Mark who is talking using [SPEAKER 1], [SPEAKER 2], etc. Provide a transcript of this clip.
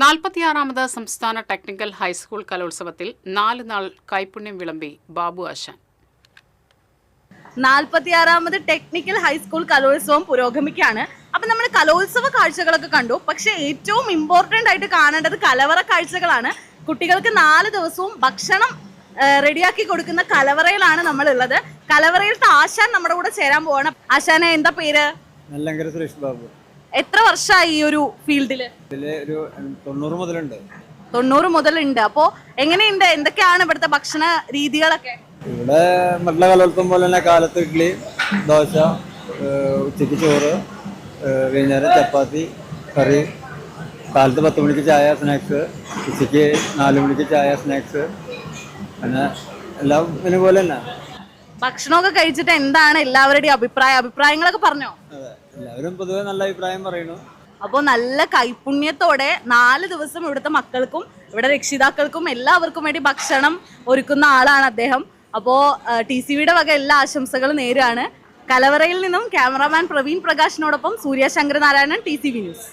[SPEAKER 1] നാൽപ്പത്തിയാറാമത് സംസ്ഥാന technical high school കലോത്സവത്തിൽ നാല് നാൾ കൈപുണ്യം വിളമ്പി ബാബു ആശാൻ.
[SPEAKER 2] നാൽപ്പത്തിയാറാമത് ടെക്നിക്കൽ ഹൈസ്കൂൾ കലോത്സവം പുരോഗമിക്കുകയാണ്. അപ്പം നമ്മൾ കലോത്സവ കാഴ്ചകളൊക്കെ കണ്ടു. പക്ഷേ ഏറ്റവും ഇമ്പോർട്ടന്റ് ആയിട്ട് കാണേണ്ടത് കലവറ കാഴ്ചകളാണ്. കുട്ടികൾക്ക് നാല് ദിവസവും ഭക്ഷണം റെഡിയാക്കി കൊടുക്കുന്ന കലവറയിലാണ് നമ്മൾ ഉള്ളത് കലവറയിലത്തെ ആശാൻ നമ്മുടെ കൂടെ ചേരാൻ പോവാണ്. ആശാനെ എന്താ പേര്?
[SPEAKER 3] സുരേഷ് ബാബു.
[SPEAKER 2] എത്ര വർഷമായി ഈ ഒരു
[SPEAKER 3] ഫീൽഡിൽ? ഒരു തൊണ്ണൂറ് മുതലുണ്ട്.
[SPEAKER 2] തൊണ്ണൂറ് മുതലുണ്ട്. അപ്പോ എങ്ങനെയുണ്ട്? എന്തൊക്കെയാണ് ഇവിടുത്തെ ഭക്ഷണ രീതികളൊക്കെ?
[SPEAKER 3] ഇവിടെ മറ്റുള്ള കലോത്സവം പോലെ തന്നെ കാലത്ത് ഇഡ്ഡലി ദോശ ഉച്ചയ്ക്ക് ഉച്ചയ്ക്ക് ചോറ് വൈകുന്നേരം ചപ്പാത്തി കറി കാലത്ത് പത്ത് മണിക്ക് ചായ സ്നാക്സ് ഉച്ചയ്ക്ക് നാല് മണിക്ക് ചായ സ്നാക്സ് അങ്ങനെ എല്ലാം ഇതിനെ പോലെ തന്നെ.
[SPEAKER 2] ഭക്ഷണമൊക്കെ കഴിച്ചിട്ട് എന്താണ് എല്ലാവരുടെയും അഭിപ്രായം? അഭിപ്രായങ്ങളൊക്കെ പറഞ്ഞോ?
[SPEAKER 3] എല്ലാവരും പൊതുവെ നല്ല അഭിപ്രായം പറയുന്നു.
[SPEAKER 2] അപ്പോൾ നല്ല കൈപുണ്യത്തോടെ നാല് ദിവസം ഇവിടുത്തെ മക്കൾക്കും ഇവിടെ രക്ഷിതാക്കൾക്കും എല്ലാവർക്കും വേണ്ടി ഭക്ഷണം ഒരുക്കുന്ന ആളാണ് അദ്ദേഹം. അപ്പോൾ ടി സി വിയുടെ വക എല്ലാ ആശംസകളും നേരാണ് കലവറയിൽ നിന്നും cameraman Praveen പ്രകാശിനോടൊപ്പം Surya Sankaranarayanan T C V news.